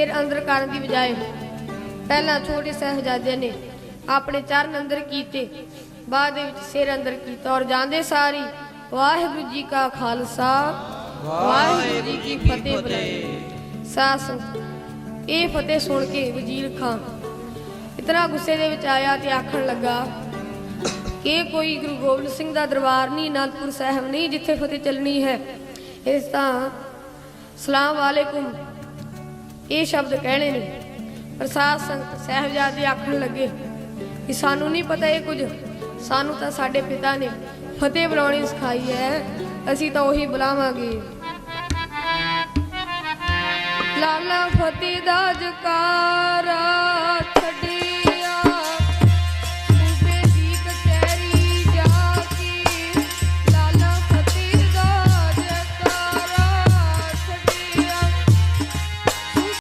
ਸਿਰ ਅੰਦਰ ਕਰਨ ਦੀ ਬਜਾਏ ਪਹਿਲਾਂ ਛੋਟੇ ਸਾਹਿਬਜ਼ਾਦੇ ਨੇ ਆਪਣੇ ਚਰਨ ਅੰਦਰ ਕੀਤੇ, ਬਾਅਦ ਵਿੱਚ ਸਿਰ ਅੰਦਰ ਕੀਤਾ ਔਰ ਜਾਂਦੇ ਸਾਰੀ, ਵਾਹਿਗੁਰੂ ਜੀ ਕਾ ਖਾਲਸਾ, ਵਾਹਿਗੁਰੂ ਜੀ ਕੀ ਫਤਿਹ ਬੁਲਾਈ ਸਾਸ ਇਹ ਫਤਿਹ ਸੁਣ ਕੇ ਵਜ਼ੀਰ ਖਾਂ ਇਤਨਾ ਗੁੱਸੇ ਦੇ ਵਿੱਚ ਆਇਆ ਤੇ ਆਖਣ ਲੱਗਾ ਕਿ ਕੋਈ ਗੁਰੂ ਗੋਬਿੰਦ ਸਿੰਘ ਦਾ ਦਰਬਾਰ ਨਹੀਂ, ਅਨੰਦਪੁਰ ਸਾਹਿਬ ਨਹੀਂ, ਜਿੱਥੇ ਫਤਿਹ ਚੱਲਣੀ ਹੈ, ਇਸ ਤਾਂ ਸਲਾਮ ਵਾਲੇਕੁਮ। ਇਹ ਸ਼ਬਦ ਕਹਿਣੇ ਨੇ। ਪ੍ਰਸਾਦ ਸੰਗਤ ਆਖਣ ਲੱਗੇ ਕਿ ਸਾਨੂੰ ਨਹੀਂ ਪਤਾ ਇਹ ਕੁਝ। ਸਾਨੂੰ ਤਾਂ ਸਾਡੇ ਪਿਤਾ ਨੇ ਫਤਿਹ ਬੁਲਾਉਣੀ ਸਿਖਾਈ ਹੈ। ਅਸੀਂ ਤਾਂ ਉਹੀ ਬੁਲਾਵਾਂਗੇ। ਲਾਲਾ ਫਤਿਹ ਦਾ ਜਕਾਰਾ